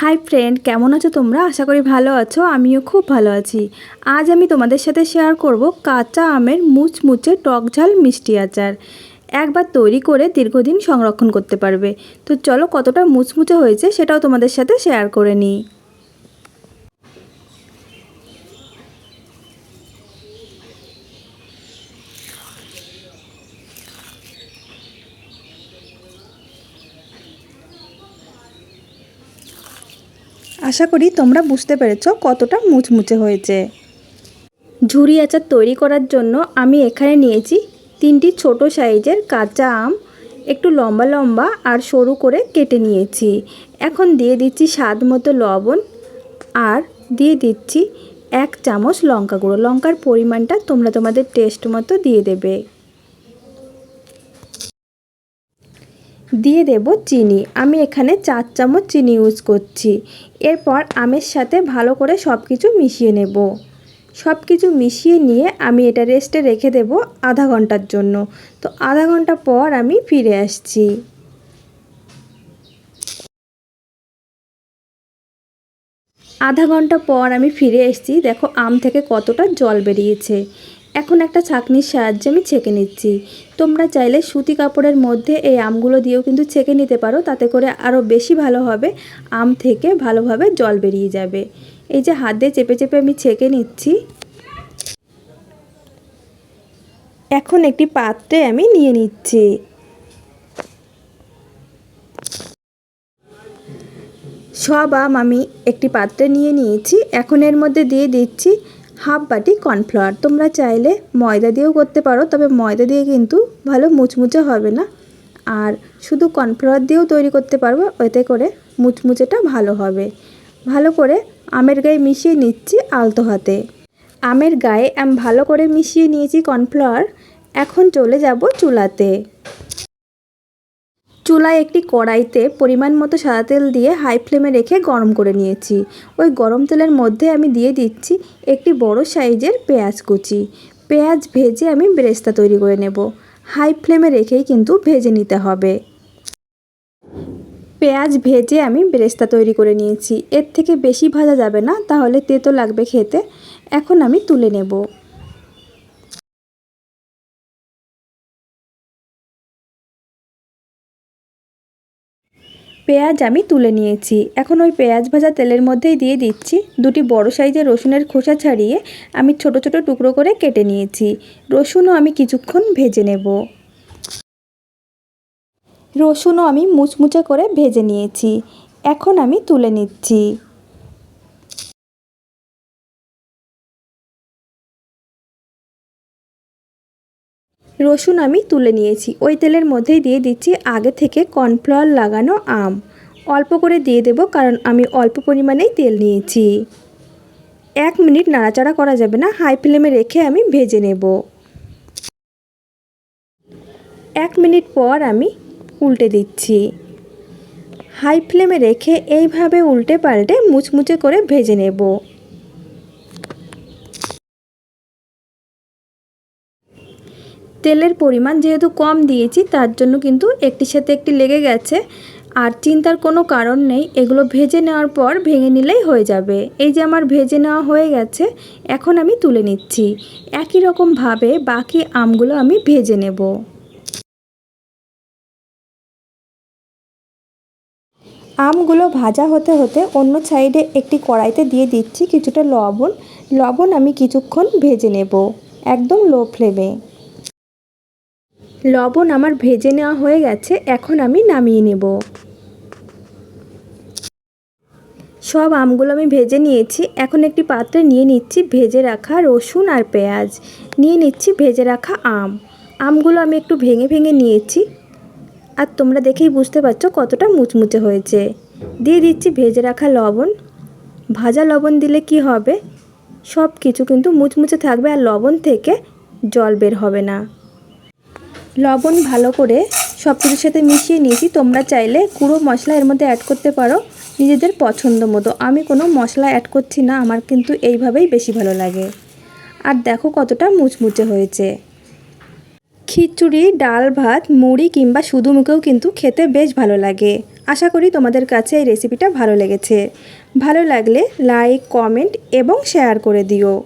Hi friend কেমন আছো তোমরা? আশা করি ভালো আছো, আমিও খুব ভালো আছি। আজ আমি তোমাদের সাথে শেয়ার করব কাঁচা আমের মুচমুচে টক ঝাল মিষ্টি আচার। একবার তৈরি করে দীর্ঘদিন সংরক্ষণ করতে পারবে। তো চলো কতটা মুচমুচে হয়েছে সেটাও তোমাদের সাথে শেয়ার করে নিই। আশা করি তোমরা বুঝতে পেরেছ কতটা মুচমুচে হয়েছে। ঝুরি আচার তৈরি করার জন্য আমি এখানে নিয়েছি তিনটি ছোট সাইজের কাঁচা আম, একটু লম্বা লম্বা আর সরু করে কেটে নিয়েছি। এখন দিয়ে দিচ্ছি স্বাদ মতো লবণ আর দিয়ে দিচ্ছি এক চামচ লঙ্কা গুঁড়ো। লঙ্কার পরিমাণটা তোমরা তোমাদের টেস্ট মতো দিয়ে দেবে। দিয়ে দেব চিনি। আমি এখানে চার চামচ চিনি ইউজ করছি। এরপর আমের সাথে ভালো করে সব কিছু মিশিয়ে নেব। সব কিছু মিশিয়ে নিয়ে আমি এটা রেস্টে রেখে দেব আধা ঘণ্টার জন্য। তো আধা ঘণ্টা পর আমি ফিরে আসছি। আধা ঘণ্টা পর আমি ফিরে এসেছি। দেখো আম থেকে কতটা জল বেরিয়েছে। এখন একটা ছাঁকনির সাহায্যে আমি ছেঁকে নিচ্ছি। তোমরা চাইলে সুতি কাপড়ের মধ্যে এই আমগুলো দিয়েও কিন্তু ছেঁকে নিতে পারো, তাতে করে আরও বেশি ভালো হবে, আম থেকে ভালোভাবে জল বেরিয়ে যাবে। এই যে হাত দিয়ে চেপে চেপে আমি ছেঁকে নিচ্ছি। এখন একটি পাত্রে আমি নিয়ে নিচ্ছি। সব আম আমি একটি পাত্রে নিয়ে নিয়েছি। এখন এর মধ্যে দিয়ে দিচ্ছি হাফ বাটি কর্নফ্লাওয়ার। তোমরা চাইলে ময়দা দিয়েও করতে পারো, তবে ময়দা দিয়ে কিন্তু ভালো মুচমুচে হবে না। আর শুধু কর্নফ্লাওয়ার দিয়েও তৈরি করতে পারব, এতে করে মুচমুচেটা ভালো হবে। ভালো করে আমের গায়ে মিশিয়ে নিচ্ছি আলতো হাতে। আমের গায়ে আমি ভালো করে মিশিয়ে নিয়েছি কর্নফ্লাওয়ার। এখন চলে যাব চুলাতে। চুলায় একটি কড়াইতে পরিমাণ মতো সাদা তেল দিয়ে হাই ফ্লেমে রেখে গরম করে নিয়েছি। ওই গরম তেলের মধ্যে আমি দিয়ে দিচ্ছি একটি বড় সাইজের পেঁয়াজ কুচি। পেঁয়াজ ভেজে আমি বেরেস্তা তৈরি করে নেব। হাই ফ্লেমে রেখেই কিন্তু ভেজে নিতে হবে। পেঁয়াজ ভেজে আমি বেরেস্তা তৈরি করে নিয়েছি। এর থেকে বেশি ভাজা যাবে না, তাহলে তেতো লাগবে খেতে। এখন আমি তুলে নেব। পেঁয়াজ আমি তুলে নিয়েছি। এখন ওই পেঁয়াজ ভাজা তেলের মধ্যেই দিয়ে দিচ্ছি। দুটি বড় সাইজের রসুনের খোসা ছাড়িয়ে আমি ছোট ছোট টুকরো করে কেটে নিয়েছি। রসুনও আমি কিছুক্ষণ ভেজে নেব। রসুনও আমি মুচমুচে করে ভেজে নিয়েছি। এখন আমি তুলে নিচ্ছি। রসুন আমি তুলে নিয়েছি। ওই তেলের মধ্যেই দিয়ে দিচ্ছি আগে থেকে কর্নফ্লাওয়ার লাগানো আম। অল্প করে দিয়ে দেব কারণ আমি অল্প পরিমাণেই তেল নিয়েছি। এক মিনিট নাড়াচাড়া করা যাবে না, হাই ফ্লেমে রেখে আমি ভেজে নেব। এক মিনিট পর আমি উল্টে দিচ্ছি। হাই ফ্লেমে রেখে এইভাবে উল্টে পাল্টে মুচমুচে করে ভেজে নেব। তেলের পরিমাণ যেহেতু কম দিয়েছি, তার জন্য কিন্তু একটির সাথে একটি লেগে গেছে। আর চিন্তার কোনো কারণ নেই, এগুলো ভেজে নেওয়ার পর ভেঙে নিলেই হয়ে যাবে। এই যে আমার ভেজে নেওয়া হয়ে গেছে, এখন আমি তুলে নিচ্ছি। একই রকমভাবে বাকি আমগুলো আমি ভেজে নেব। আমগুলো ভাজা হতে হতে অন্য সাইডে একটি কড়াইতে দিয়ে দিচ্ছি কিছুটা লবণ। লবণ আমি কিছুক্ষণ ভেজে নেব, একদম লো ফ্লেমে। লবণ আমার ভেজে নেওয়া হয়ে গেছে, এখন আমি নামিয়ে নেব। সব আমগুলো আমি ভেজে নিয়েছি। এখন একটি পাত্রে নিয়ে নিচ্ছি ভেজে রাখা রসুন আর পেঁয়াজ। নিয়ে নিচ্ছি ভেজে রাখা আম। আমগুলো আমি একটু ভেঙে ভেঙে নিয়েছি। আর তোমরা দেখেই বুঝতে পারছ কতটা মুচমুচে হয়েছে। দিয়ে দিচ্ছি ভেজে রাখা লবণ। ভাজা লবণ দিলে কি হবে? সব কিছু কিন্তু মুচমুচে থাকবে আর লবণ থেকে জল বের হবে না। লবণ ভালো করে সব কিছুর সাথে মিশিয়ে নিয়েছি। তোমরা চাইলে গুঁড়ো মশলা এর মধ্যে অ্যাড করতে পারো নিজেদের পছন্দ মতো। আমি কোনো মশলা অ্যাড করছি না, আমার কিন্তু এইভাবেই বেশি ভালো লাগে। আর দেখো কতটা মুচমুচে হয়েছে। খিচুড়ি, ডাল ভাত, মুড়ি কিংবা শুধু মুখেও কিন্তু খেতে বেশ ভালো লাগে। আশা করি তোমাদের কাছে এই রেসিপিটা ভালো লেগেছে। ভালো লাগলে লাইক কমেন্ট এবং শেয়ার করে দিও।